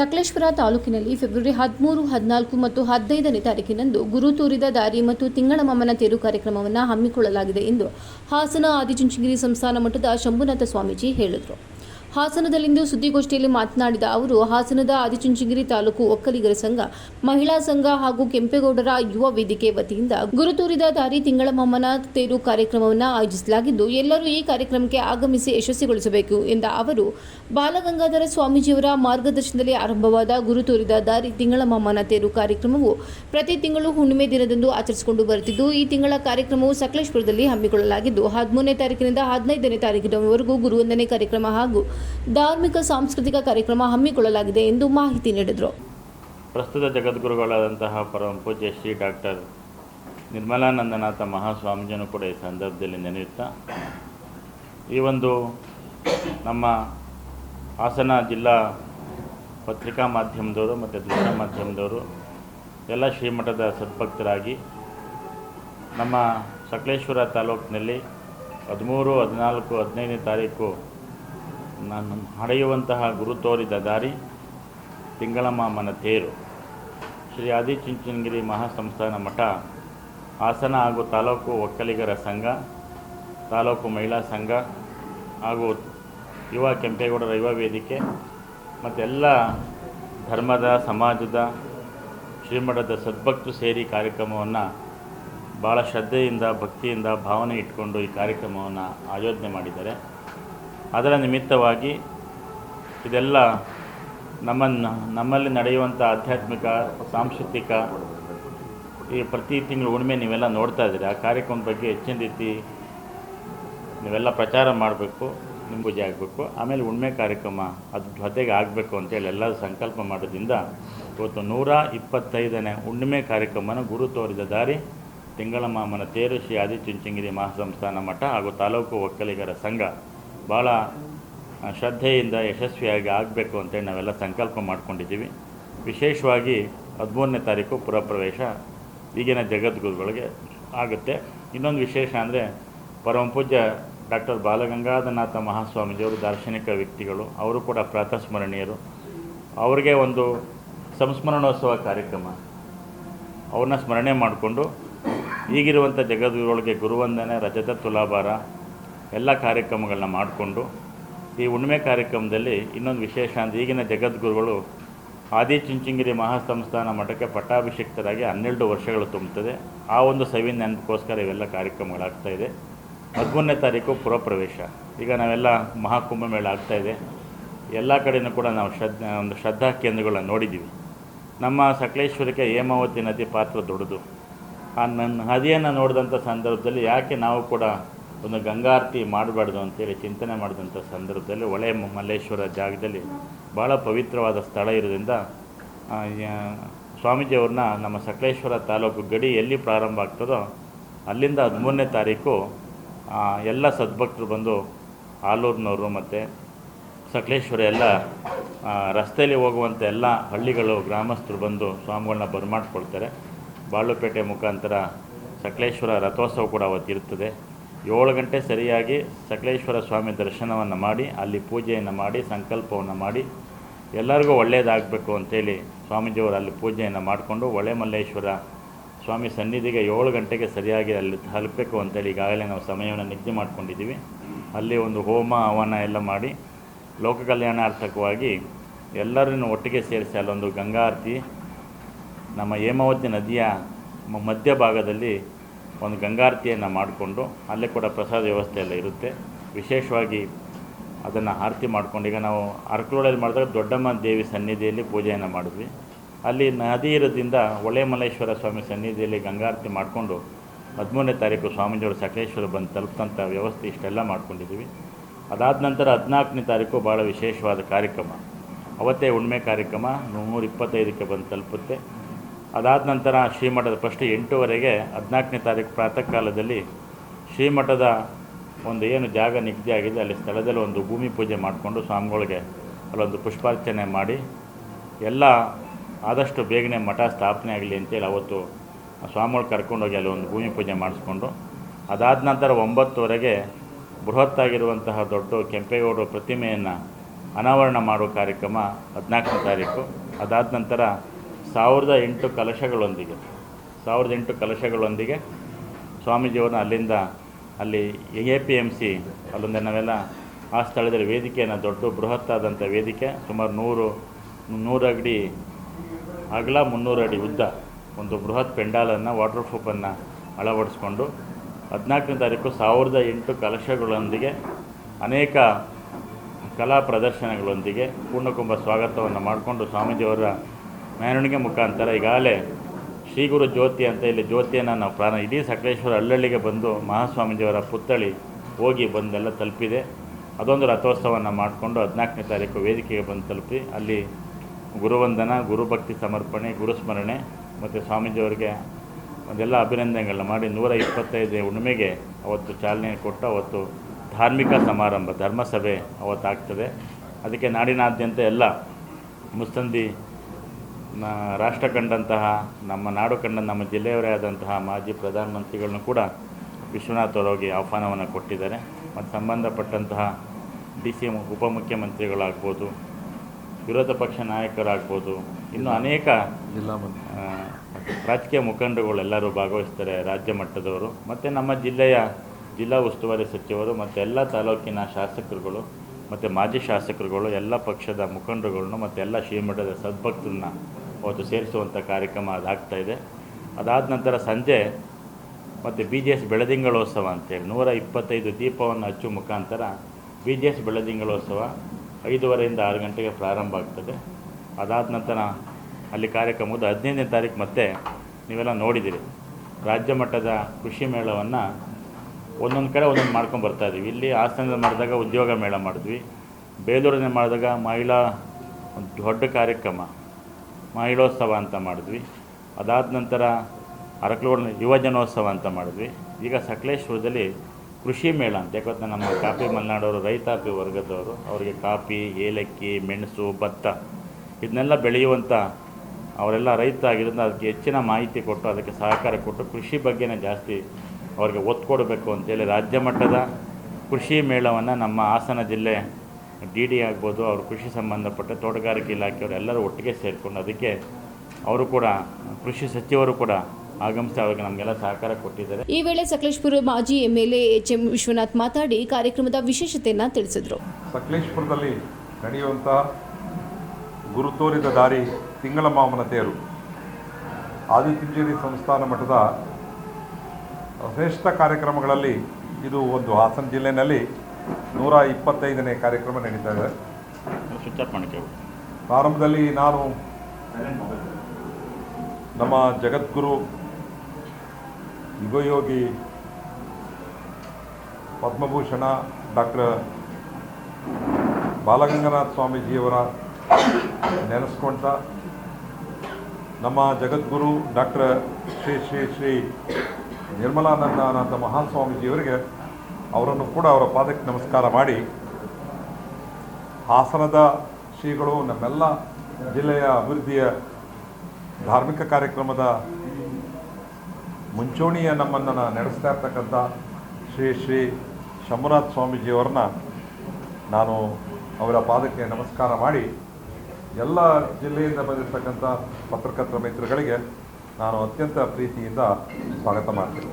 ಸಕಲೇಶ್ವರ ತಾಲೂಕಿನಲ್ಲಿ ಫೆಬ್ರವರಿ ಹದಿಮೂರು, ಹದಿನಾಲ್ಕು ಮತ್ತು ಹದಿನೈದನೇ ತಾರೀಕಿನಂದು ಗುರು ತೋರಿದ ದಾರಿ ಮತ್ತು ತಿಂಗಳ ಮಮ್ಮನ ತೇರು ಕಾರ್ಯಕ್ರಮವನ್ನು ಹಮ್ಮಿಕೊಳ್ಳಲಾಗಿದೆ ಎಂದು ಹಾಸನ ಆದಿಚುಂಚನಗಿರಿ ಸಂಸ್ಥಾನ ಮಠದ ಶಂಭುನಾಥ ಸ್ವಾಮೀಜಿ ಹೇಳಿದರು. ಹಾಸನದಲ್ಲಿಂದು ಸುದ್ದಿಗೋಷ್ಠಿಯಲ್ಲಿ ಮಾತನಾಡಿದ ಅವರು, ಹಾಸನದ ಆದಿಚುಂಚನಗಿರಿ ತಾಲೂಕು ಒಕ್ಕಲಿಗರ ಸಂಘ, ಮಹಿಳಾ ಸಂಘ ಹಾಗೂ ಕೆಂಪೇಗೌಡರ ಯುವ ವೇದಿಕೆ ವತಿಯಿಂದ ಗುರುತೂರಿದ ದಾರಿ ತಿಂಗಳ ಮಮ್ಮನ ತೇರು ಕಾರ್ಯಕ್ರಮವನ್ನು ಆಯೋಜಿಸಲಾಗಿದ್ದು, ಎಲ್ಲರೂ ಈ ಕಾರ್ಯಕ್ರಮಕ್ಕೆ ಆಗಮಿಸಿ ಯಶಸ್ವಿಗೊಳಿಸಬೇಕು ಎಂದ ಅವರು ಬಾಲಗಂಗಾಧರ ಸ್ವಾಮೀಜಿಯವರ ಮಾರ್ಗದರ್ಶನದಲ್ಲಿ ಆರಂಭವಾದ ಗುರು ತೋರಿದ ದಾರಿ ತಿಂಗಳ ಮಮ್ಮನ ತೇರು ಕಾರ್ಯಕ್ರಮವು ಪ್ರತಿ ತಿಂಗಳು ಹುಣ್ಣಿಮೆ ದಿನದಂದು ಆಚರಿಸಿಕೊಂಡು ಬರುತ್ತಿದ್ದು, ಈ ತಿಂಗಳ ಕಾರ್ಯಕ್ರಮವು ಸಕಲೇಶ್ಪುರದಲ್ಲಿ ಹಮ್ಮಿಕೊಳ್ಳಲಾಗಿದ್ದು, ಹದಿಮೂರನೇ ತಾರೀಕಿನಿಂದ ಹದಿನೈದನೇ ತಾರೀಕಿನವರೆಗೂ ಗುರುವಂದನೆ ಕಾರ್ಯಕ್ರಮ ಹಾಗೂ ಧಾರ್ಮಿಕ ಸಾಂಸ್ಕೃತಿಕ ಕಾರ್ಯಕ್ರಮ ಹಮ್ಮಿಕೊಳ್ಳಲಾಗಿದೆ ಎಂದು ಮಾಹಿತಿ ನೀಡಿದರು. ಪ್ರಸ್ತುತ ಜಗದ್ಗುರುಗಳಾದಂತಹ ಪರಮ ಪೂಜ್ಯ ಶ್ರೀ ಡಾಕ್ಟರ್ ನಿರ್ಮಲಾನಂದನಾಥ ಮಹಾಸ್ವಾಮೀಜಿಯನ್ನು ಕೂಡ ಈ ಸಂದರ್ಭದಲ್ಲಿ ನೆನೆಯುತ್ತಾ, ಈ ಒಂದು ನಮ್ಮ ಹಾಸನ ಜಿಲ್ಲಾ ಪತ್ರಿಕಾ ಮಾಧ್ಯಮದವರು ಮತ್ತು ದೃಶ್ಯ ಮಾಧ್ಯಮದವರು ಎಲ್ಲ ಶ್ರೀಮಠದ ಸದ್ಭಕ್ತರಾಗಿ ನಮ್ಮ ಸಕಲೇಶ್ವರ ತಾಲೂಕಿನಲ್ಲಿ ಹದಿಮೂರು, ಹದಿನಾಲ್ಕು, ಹದಿನೈದನೇ ತಾರೀಕು ನಾನು ಹಡೆಯುವಂತಹ ಗುರು ತೋರಿದ ದಾರಿ ತಿಂಗಳಮಾಮನ ತೇರು. ಶ್ರೀ ಆದಿಚುಂಚನಗಿರಿ ಮಹಾಸಂಸ್ಥಾನ ಮಠ, ಹಾಸನ ಹಾಗೂ ತಾಲೂಕು ಒಕ್ಕಲಿಗರ ಸಂಘ, ತಾಲೂಕು ಮಹಿಳಾ ಸಂಘ ಹಾಗೂ ಯುವ ಕೆಂಪೇಗೌಡರ ಯುವ ವೇದಿಕೆ ಮತ್ತೆಲ್ಲ ಧರ್ಮದ, ಸಮಾಜದ, ಶ್ರೀಮಠದ ಸದ್ಭಕ್ತರು ಸೇರಿ ಕಾರ್ಯಕ್ರಮವನ್ನು ಭಾಳ ಶ್ರದ್ಧೆಯಿಂದ, ಭಕ್ತಿಯಿಂದ, ಭಾವನೆ ಇಟ್ಕೊಂಡು ಈ ಕಾರ್ಯಕ್ರಮವನ್ನು ಆಯೋಜನೆ ಮಾಡಿದ್ದಾರೆ. ಅದರ ನಿಮಿತ್ತವಾಗಿ ಇದೆಲ್ಲ ನಮ್ಮನ್ನು, ನಮ್ಮಲ್ಲಿ ನಡೆಯುವಂಥ ಆಧ್ಯಾತ್ಮಿಕ, ಸಾಂಸ್ಕೃತಿಕ ಈ ಪ್ರತಿ ತಿಂಗಳು ಉಣ್ಮೆ ನೀವೆಲ್ಲ ನೋಡ್ತಾ ಇದ್ದೀರಿ. ಆ ಕಾರ್ಯಕ್ರಮದ ಬಗ್ಗೆ ಹೆಚ್ಚಿನ ರೀತಿ ನೀವೆಲ್ಲ ಪ್ರಚಾರ ಮಾಡಬೇಕು. ನಿಮ್ಮ ಪೂಜೆ ಆಗಬೇಕು. ಆಮೇಲೆ ಉಣ್ಮೆ ಕಾರ್ಯಕ್ರಮ, ಅದು ಜೊತೆಗೆ ಆಗಬೇಕು ಅಂತೇಳಿ ಎಲ್ಲರೂ ಸಂಕಲ್ಪ ಮಾಡೋದ್ರಿಂದ ಇವತ್ತು ನೂರ ಇಪ್ಪತ್ತೈದನೇ ಹುಣ್ಣಿಮೆ ಕಾರ್ಯಕ್ರಮನ ಗುರು ತೋರಿದ ದಾರಿ ತಿಂಗಳ ಮಾಮನ ತೇರು ಶ್ರೀ ಆದಿಚುಂಚನಗಿರಿ ಮಹಾಸಂಸ್ಥಾನ ಮಠ ಹಾಗೂ ತಾಲೂಕು ಒಕ್ಕಲಿಗರ ಸಂಘ ಭಾಳ ಶ್ರದ್ಧೆಯಿಂದ ಯಶಸ್ವಿಯಾಗಿ ಆಗಬೇಕು ಅಂತೇಳಿ ನಾವೆಲ್ಲ ಸಂಕಲ್ಪ ಮಾಡ್ಕೊಂಡಿದ್ದೀವಿ. ವಿಶೇಷವಾಗಿ ಹದಿಮೂರನೇ ತಾರೀಕು ಪುರಪ್ರವೇಶ ಈಗಿನ ಜಗದ್ಗುರುಗಳಿಗೆ ಆಗುತ್ತೆ. ಇನ್ನೊಂದು ವಿಶೇಷ ಅಂದರೆ ಪರಮ ಪೂಜ್ಯ ಡಾಕ್ಟರ್ ಬಾಲಗಂಗಾಧರನಾಥ ಮಹಾಸ್ವಾಮೀಜಿಯವರು ದಾರ್ಶನಿಕ ವ್ಯಕ್ತಿಗಳು, ಅವರು ಕೂಡ ಪ್ರಾತಸ್ಮರಣೀಯರು. ಅವರಿಗೆ ಒಂದು ಸಂಸ್ಮರಣೋತ್ಸವ ಕಾರ್ಯಕ್ರಮ. ಅವ್ರನ್ನ ಸ್ಮರಣೆ ಮಾಡಿಕೊಂಡು ಈಗಿರುವಂಥ ಜಗದ್ಗುರುಗಳಿಗೆ ಗುರುವಂದನೆ, ರಜತ ತುಲಾಭಾರ, ಎಲ್ಲ ಕಾರ್ಯಕ್ರಮಗಳನ್ನ ಮಾಡಿಕೊಂಡು ಈ ಹುಣ್ಣಿಮೆ ಕಾರ್ಯಕ್ರಮದಲ್ಲಿ ಇನ್ನೊಂದು ವಿಶೇಷ ಅಂದರೆ ಈಗಿನ ಜಗದ್ಗುರುಗಳು ಆದಿಚುಂಚನಗಿರಿ ಮಹಾಸಂಸ್ಥಾನ ಮಠಕ್ಕೆ ಪಟ್ಟಾಭಿಷಿಕ್ತರಾಗಿ ಹನ್ನೆರಡು ವರ್ಷಗಳು ತುಂಬುತ್ತದೆ ಆ ಒಂದು ಸವಿ ನೆನಪಿಗೋಸ್ಕರ ಇವೆಲ್ಲ ಕಾರ್ಯಕ್ರಮಗಳಾಗ್ತಾ ಇದೆ. ಹದಿಮೂರನೇ ತಾರೀಕು ಪುರಪ್ರವೇಶ. ಈಗ ನಾವೆಲ್ಲ ಮಹಾಕುಂಭಮೇಳ ಆಗ್ತಾಯಿದೆ ಎಲ್ಲ ಕಡೆಯೂ ಕೂಡ ನಾವು ಶ್ರದ್ಧಾ, ಒಂದು ಶ್ರದ್ಧಾ ಕೇಂದ್ರಗಳನ್ನ ನೋಡಿದ್ದೀವಿ. ನಮ್ಮ ಸಕಲೇಶ್ವರಕ್ಕೆ ಹೇಮಾವತಿ ನದಿ ಪಾತ್ರ ದೊಡ್ಡದು. ಆ ನನ್ನ ನದಿಯನ್ನು ನೋಡಿದಂಥ ಸಂದರ್ಭದಲ್ಲಿ ಯಾಕೆ ನಾವು ಕೂಡ ಒಂದು ಗಂಗಾರತಿ ಮಾಡಬಾರ್ದು ಅಂತೇಳಿ ಚಿಂತನೆ ಮಾಡಿದಂಥ ಸಂದರ್ಭದಲ್ಲಿ ಹೊಳೆ ಮಲ್ಲೇಶ್ವರ ಜಾಗದಲ್ಲಿ ಭಾಳ ಪವಿತ್ರವಾದ ಸ್ಥಳ ಇರೋದ್ರಿಂದ ಸ್ವಾಮೀಜಿಯವ್ರನ್ನ ನಮ್ಮ ಸಕಲೇಶ್ವರ ತಾಲೂಕು ಗಡಿ ಎಲ್ಲಿ ಪ್ರಾರಂಭ ಆಗ್ತದೋ ಅಲ್ಲಿಂದ ಹದಿಮೂರನೇ ತಾರೀಕು ಎಲ್ಲ ಸದ್ಭಕ್ತರು ಬಂದು ಆಲೂರಿನವರು ಮತ್ತು ಸಕಲೇಶ್ವರ ಎಲ್ಲ ರಸ್ತೆಯಲ್ಲಿ ಹೋಗುವಂಥ ಎಲ್ಲ ಹಳ್ಳಿಗಳು, ಗ್ರಾಮಸ್ಥರು ಬಂದು ಸ್ವಾಮಿಗಳನ್ನ ಬರಮಾಡ್ಕೊಳ್ತಾರೆ ಬಾಳುಪೇಟೆ ಮುಖಾಂತರ ಸಕಲೇಶ್ವರ ರಥೋತ್ಸವ ಕೂಡ ಅವತ್ತಿರುತ್ತದೆ. ಏಳು ಗಂಟೆ ಸರಿಯಾಗಿ ಸಕಲೇಶ್ವರ ಸ್ವಾಮಿ ದರ್ಶನವನ್ನು ಮಾಡಿ, ಅಲ್ಲಿ ಪೂಜೆಯನ್ನು ಮಾಡಿ, ಸಂಕಲ್ಪವನ್ನು ಮಾಡಿ, ಎಲ್ಲರಿಗೂ ಒಳ್ಳೆಯದಾಗಬೇಕು ಅಂತೇಳಿ ಸ್ವಾಮೀಜಿಯವರು ಅಲ್ಲಿ ಪೂಜೆಯನ್ನು ಮಾಡಿಕೊಂಡು ಹೊಳೆ ಮಲ್ಲೇಶ್ವರ ಸ್ವಾಮಿ ಸನ್ನಿಧಿಗೆ ಏಳು ಗಂಟೆಗೆ ಸರಿಯಾಗಿ ಅಲ್ಲಿ ತಲುಪಬೇಕು ಅಂತೇಳಿ ಈಗಾಗಲೇ ನಾವು ಸಮಯವನ್ನು ನಿಗದಿ ಮಾಡ್ಕೊಂಡಿದ್ದೀವಿ. ಅಲ್ಲಿ ಒಂದು ಹೋಮ, ಹವನ ಎಲ್ಲ ಮಾಡಿ ಲೋಕ ಕಲ್ಯಾಣಾರ್ಥಕವಾಗಿ ಎಲ್ಲರನ್ನು ಒಟ್ಟಿಗೆ ಸೇರಿಸಿ ಅಲ್ಲೊಂದು ಗಂಗಾ ಆರತಿ, ನಮ್ಮ ಹೇಮಾವತಿ ನದಿಯ ಮಧ್ಯಭಾಗದಲ್ಲಿ ಒಂದು ಗಂಗಾರತಿಯನ್ನು ಮಾಡಿಕೊಂಡು ಅಲ್ಲೇ ಕೂಡ ಪ್ರಸಾದ ವ್ಯವಸ್ಥೆ ಎಲ್ಲ ಇರುತ್ತೆ. ವಿಶೇಷವಾಗಿ ಅದನ್ನು ಆರತಿ ಮಾಡ್ಕೊಂಡು ಈಗ ನಾವು ಅರಕಲೋಡಲ್ಲಿ ಮಾಡಿದಾಗ ದೊಡ್ಡಮ್ಮ ದೇವಿ ಸನ್ನಿಧಿಯಲ್ಲಿ ಪೂಜೆಯನ್ನು ಮಾಡಿದ್ವಿ. ಅಲ್ಲಿ ನದಿ ಇರೋದ್ರಿಂದ ಹೊಳೆ ಮಲ್ಲೇಶ್ವರ ಸ್ವಾಮಿ ಸನ್ನಿಧಿಯಲ್ಲಿ ಗಂಗಾರತಿ ಮಾಡಿಕೊಂಡು ಹದಿಮೂರನೇ ತಾರೀಕು ಸ್ವಾಮೀಜಿಯವರು ಸಕಲೇಶ್ವರ ಬಂದು ತಲುಪಿದಂಥ ವ್ಯವಸ್ಥೆ ಇಷ್ಟೆಲ್ಲ ಮಾಡ್ಕೊಂಡಿದ್ದೀವಿ. ಅದಾದ ನಂತರ ಹದಿನಾಲ್ಕನೇ ತಾರೀಕು ಭಾಳ ವಿಶೇಷವಾದ ಕಾರ್ಯಕ್ರಮ. ಅವತ್ತೇ ಉಣ್ಮೆ ಕಾರ್ಯಕ್ರಮ, ನೂರ ಇಪ್ಪತ್ತೈದಕ್ಕೆ ಬಂದು ತಲುಪುತ್ತೆ. ಅದಾದ ನಂತರ ಶ್ರೀಮಠದ ಫಸ್ಟ್ ಎಂಟೂವರೆಗೆ ಹದಿನಾಲ್ಕನೇ ತಾರೀಕು ಪ್ರಾತಃ ಕಾಲದಲ್ಲಿ ಶ್ರೀಮಠದ ಒಂದು ಏನು ಜಾಗ ನಿಗದಿ ಆಗಿದೆ, ಅಲ್ಲಿ ಸ್ಥಳದಲ್ಲಿ ಒಂದು ಭೂಮಿ ಪೂಜೆ ಮಾಡಿಕೊಂಡು ಸ್ವಾಮಿಗಳಿಗೆ ಅಲ್ಲೊಂದು ಪುಷ್ಪಾರ್ಚನೆ ಮಾಡಿ ಎಲ್ಲ ಆದಷ್ಟು ಬೇಗನೆ ಮಠ ಸ್ಥಾಪನೆ ಆಗಲಿ ಅಂತೇಳಿ ಅವತ್ತು ಸ್ವಾಮಿಗಳು ಕರ್ಕೊಂಡೋಗಿ ಅಲ್ಲೊಂದು ಭೂಮಿ ಪೂಜೆ ಮಾಡಿಸ್ಕೊಂಡು, ಅದಾದ ನಂತರ ಒಂಬತ್ತುವರೆಗೆ ಬೃಹತ್ತಾಗಿರುವಂತಹ ದೊಡ್ಡ ಕೆಂಪೇಗೌಡರ ಪ್ರತಿಮೆಯನ್ನು ಅನಾವರಣ ಮಾಡುವ ಕಾರ್ಯಕ್ರಮ ಹದಿನಾಲ್ಕನೇ ತಾರೀಕು. ಅದಾದ ನಂತರ ಸಾವಿರದ ಎಂಟು ಕಲಶಗಳೊಂದಿಗೆ, ಸಾವಿರದ ಎಂಟು ಕಲಶಗಳೊಂದಿಗೆ ಸ್ವಾಮೀಜಿಯವ್ರನ್ನ ಅಲ್ಲಿಂದ ಅಲ್ಲಿ ಎ ಪಿ ಎಂ ಸಿ ಅಲ್ಲೊಂದು ನಾವೆಲ್ಲ ಆ ಸ್ಥಳದಲ್ಲಿ ವೇದಿಕೆಯನ್ನು, ದೊಡ್ಡ ಬೃಹತ್ತಾದಂಥ ವೇದಿಕೆ, ಸುಮಾರು ನೂರು ನೂರು ಅಡಿ ಅಗಲ ಮುನ್ನೂರು ಅಡಿ ಉದ್ದ ಒಂದು ಬೃಹತ್ ಪೆಂಡಾಲನ್ನು ವಾಟರ್ ಪ್ರೂಫನ್ನು ಅಳವಡಿಸ್ಕೊಂಡು ಹದಿನಾಲ್ಕನೇ ತಾರೀಕು ಸಾವಿರದ ಎಂಟು ಕಲಶಗಳೊಂದಿಗೆ ಅನೇಕ ಕಲಾ ಪ್ರದರ್ಶನಗಳೊಂದಿಗೆ ಪೂರ್ಣಕುಂಭ ಸ್ವಾಗತವನ್ನು ಮಾಡಿಕೊಂಡು ಸ್ವಾಮೀಜಿಯವರ ಮೆರವಣಿಗೆ ಮುಖಾಂತರ ಈಗಾಗಲೇ ಶ್ರೀಗುರು ಜ್ಯೋತಿ ಅಂತ ಇಲ್ಲಿ ಜ್ಯೋತಿಯನ್ನು ನಾವು ಪ್ರಾಣ ಇಡೀ ಸಕಲೇಶ್ವರ ಹಳ್ಳಳ್ಳಿಗೆ ಬಂದು ಮಹಾಸ್ವಾಮೀಜಿಯವರ ಪುತ್ಥಳಿ ಹೋಗಿ ಬಂದೆಲ್ಲ ತಲುಪಿದೆ. ಅದೊಂದು ರಥೋತ್ಸವವನ್ನು ಮಾಡಿಕೊಂಡು ಹದಿನಾಲ್ಕನೇ ತಾರೀಕು ವೇದಿಕೆಗೆ ಬಂದು ತಲುಪಿ ಅಲ್ಲಿ ಗುರುವಂದನ, ಗುರುಭಕ್ತಿ ಸಮರ್ಪಣೆ, ಗುರುಸ್ಮರಣೆ ಮತ್ತು ಸ್ವಾಮೀಜಿಯವರಿಗೆ ಒಂದೆಲ್ಲ ಅಭಿನಂದನೆಗಳನ್ನ ಮಾಡಿ ನೂರ ಇಪ್ಪತ್ತೈದು ಹುಣ್ಣಿಮೆಗೆ ಅವತ್ತು ಚಾಲನೆ ಕೊಟ್ಟು ಅವತ್ತು ಧಾರ್ಮಿಕ ಸಮಾರಂಭ, ಧರ್ಮಸಭೆ ಅವತ್ತು ಆಗ್ತದೆ ಅದಕ್ಕೆ ನಾಡಿನಾದ್ಯಂತ ಎಲ್ಲ ಮುಸ್ತಂದಿ ರಾಷ್ಟ್ರ ಕಂಡಂತಹ, ನಮ್ಮ ನಾಡು ಕಂಡ, ನಮ್ಮ ಜಿಲ್ಲೆಯವರೇ ಆದಂತಹ ಮಾಜಿ ಪ್ರಧಾನಮಂತ್ರಿಗಳನ್ನು ಕೂಡ ವಿಶ್ವನಾಥ್ ಅವರೋಗಿ ಆಹ್ವಾನವನ್ನು ಕೊಟ್ಟಿದ್ದಾರೆ. ಮತ್ತು ಸಂಬಂಧಪಟ್ಟಂತಹ ಡಿ ಸಿ ಉಪಮುಖ್ಯಮಂತ್ರಿಗಳಾಗ್ಬೋದು ವಿರೋಧ ಪಕ್ಷ ನಾಯಕರಾಗ್ಬೋದು. ಇನ್ನು ಅನೇಕ ಜಿಲ್ಲಾ ಮುಖಂಡಗಳು ಎಲ್ಲರೂ ರಾಜಕೀಯ ಮುಖಂಡರುಗಳೆಲ್ಲರೂ ಭಾಗವಹಿಸ್ತಾರೆ ರಾಜ್ಯ ಮಟ್ಟದವರು. ಮತ್ತು ನಮ್ಮ ಜಿಲ್ಲೆಯ ಜಿಲ್ಲಾ ಉಸ್ತುವಾರಿ ಸಚಿವರು ಮತ್ತು ಎಲ್ಲ ತಾಲೂಕಿನ ಶಾಸಕರುಗಳು ಮತ್ತು ಮಾಜಿ ಶಾಸಕರುಗಳು ಎಲ್ಲ ಪಕ್ಷದ ಮುಖಂಡರುಗಳನ್ನು ಮತ್ತು ಎಲ್ಲ ಶ್ರೀಮಠದ ಸದ್ಭಕ್ತರನ್ನ ಅವತ್ತು ಸೇರಿಸುವಂಥ ಕಾರ್ಯಕ್ರಮ ಅದಾಗ್ತಾ ಇದೆ. ಅದಾದ ನಂತರ ಸಂಜೆ ಮತ್ತು ಬಿ ಜಿ ಎಸ್ ಬೆಳದಿಂಗಳೋತ್ಸವ ಅಂತೇಳಿ ನೂರ ಇಪ್ಪತ್ತೈದು ದೀಪವನ್ನು ಹಚ್ಚುವ ಮುಖಾಂತರ ಬಿ ಜಿ ಎಸ್ ಬೆಳದಿಂಗಳೋತ್ಸವ ಐದೂವರೆಯಿಂದ ಆರು ಗಂಟೆಗೆ ಪ್ರಾರಂಭ ಆಗ್ತದೆ. ಅದಾದ ನಂತರ ಅಲ್ಲಿ ಕಾರ್ಯಕ್ರಮದ ಹದಿನೈದನೇ ತಾರೀಕು ಮತ್ತೆ ನೀವೆಲ್ಲ ನೋಡಿದ್ದೀರಿ ರಾಜ್ಯ ಮಟ್ಟದ ಕೃಷಿ ಮೇಳವನ್ನು ಒಂದೊಂದು ಕಡೆ ಒಂದೊಂದು ಮಾಡ್ಕೊಂಡು ಬರ್ತಾ ಇದೀವಿ. ಇಲ್ಲಿ ಹಾಸನದಲ್ಲಿ ಮಾಡಿದಾಗ ಉದ್ಯೋಗ ಮೇಳ ಮಾಡಿದ್ವಿ. ಬೇಲೂರಿನಲ್ಲಿ ಮಾಡಿದಾಗ ಮಹಿಳಾ ಒಂದು ದೊಡ್ಡ ಕಾರ್ಯಕ್ರಮ, ಮಹಿಳೋತ್ಸವ ಅಂತ ಮಾಡಿದ್ವಿ. ಅದಾದ ನಂತರ ಅರಕಲೂರಿನ ಯುವಜನೋತ್ಸವ ಅಂತ ಮಾಡಿದ್ವಿ. ಈಗ ಸಕಲೇಶ್ವರದಲ್ಲಿ ಕೃಷಿ ಮೇಳ ಅಂತ. ಯಾಕಂದ್ರೆ ನಮ್ಮ ಕಾಫಿ ಮಲೆನಾಡವರು ರೈತಾಪಿ ವರ್ಗದವರು, ಅವರಿಗೆ ಕಾಫಿ ಏಲಕ್ಕಿ, ಮೆಣಸು, ಭತ್ತ ಇದನ್ನೆಲ್ಲ ಬೆಳೆಯುವಂಥ ಅವರೆಲ್ಲ ರೈತ ಆಗಿರೋದ್ರಿಂದ ಅದಕ್ಕೆ ಹೆಚ್ಚಿನ ಮಾಹಿತಿ ಕೊಟ್ಟು ಅದಕ್ಕೆ ಸಹಕಾರ ಕೊಟ್ಟು ಕೃಷಿ ಬಗ್ಗೆನೇ ಜಾಸ್ತಿ ಅವರಿಗೆ ಒತ್ತು ಕೊಡಬೇಕು ಅಂತೇಳಿ ರಾಜ್ಯ ಮಟ್ಟದ ಕೃಷಿ ಮೇಳವನ್ನು ನಮ್ಮ ಹಾಸನ ಜಿಲ್ಲೆ ಡಿ ಡಿ ಆಗ್ಬೋದು, ಅವರು ಕೃಷಿ ಸಂಬಂಧಪಟ್ಟ ತೋಟಗಾರಿಕೆ ಇಲಾಖೆಯವರು ಎಲ್ಲರೂ ಒಟ್ಟಿಗೆ ಸೇರಿಕೊಂಡು ಅದಕ್ಕೆ ಅವರು ಕೂಡ ಕೃಷಿ ಸಚಿವರು ಕೂಡ ಆಗಮಿಸಿ ಅವ್ರಿಗೆ ನಮಗೆಲ್ಲ ಸಹಕಾರ ಕೊಟ್ಟಿದ್ದಾರೆ. ಈ ವೇಳೆ ಸಕಲೇಶ್ಪುರ ಮಾಜಿ ಎಂಎಲ್ಎ ಎಚ್ ಎಂ ವಿಶ್ವನಾಥ್ ಮಾತಾಡಿ ಕಾರ್ಯಕ್ರಮದ ವಿಶೇಷತೆಯನ್ನ ತಿಳಿಸಿದರು. ಸಕಲೇಶ್ಪುರದಲ್ಲಿ ನಡೆಯುವಂತಹ ಗುರು ತೋರಿದ ದಾರಿ ತಿಂಗಳ ಮಾಮನ ತೇರು ಆದಿತ್ಯಂಜೇರಿ ಸಂಸ್ಥಾನ ಮಠದ ಶ್ರೇಷ್ಠ ಕಾರ್ಯಕ್ರಮಗಳಲ್ಲಿ ಇದು ಒಂದು. ಹಾಸನ ಜಿಲ್ಲೆಯಲ್ಲಿ ನೂರ ಇಪ್ಪತ್ತೈದನೇ ಕಾರ್ಯಕ್ರಮ ನಡೀತಾ ಇದೆ. ಪ್ರಾರಂಭದಲ್ಲಿ ನಾನು ನಮ್ಮ ಜಗದ್ಗುರು ಯುಗಯೋಗಿ ಪದ್ಮಭೂಷಣ ಡಾಕ್ಟರ್ ಬಾಲಗಂಗನಾಥ ಸ್ವಾಮೀಜಿಯವರ ನೆನೆಸ್ಕೊಳ್ತಾ ನಮ್ಮ ಜಗದ್ಗುರು ಡಾಕ್ಟರ್ ಶ್ರೀ ಶ್ರೀ ಶ್ರೀ ನಿರ್ಮಲಾನಂದಾನಂದ ಮಹಾನ್ ಸ್ವಾಮೀಜಿಯವರಿಗೆ ಅವರನ್ನು ಕೂಡ ಅವರ ಪಾದಕ್ಕೆ ನಮಸ್ಕಾರ ಮಾಡಿ ಹಾಸನದ ಶ್ರೀಗಳು ನಮ್ಮೆಲ್ಲ ಜಿಲ್ಲೆಯ ಅಭಿವೃದ್ಧಿಯ ಧಾರ್ಮಿಕ ಕಾರ್ಯಕ್ರಮದ ಮುಂಚೂಣಿಯ ನಮ್ಮನ್ನು ನಡೆಸ್ತಾ ಇರ್ತಕ್ಕಂಥ ಶ್ರೀ ಶ್ರೀ ಶಂಭುನಾಥ್ ಸ್ವಾಮೀಜಿಯವರನ್ನ ನಾನು ಅವರ ಪಾದಕ್ಕೆ ನಮಸ್ಕಾರ ಮಾಡಿ ಎಲ್ಲ ಜಿಲ್ಲೆಯಿಂದ ಬಂದಿರತಕ್ಕಂಥ ಪತ್ರಕರ್ತರ ಮಿತ್ರಗಳಿಗೆ ನಾನು ಅತ್ಯಂತ ಪ್ರೀತಿಯಿಂದ ಸ್ವಾಗತ ಮಾಡ್ತೀನಿ.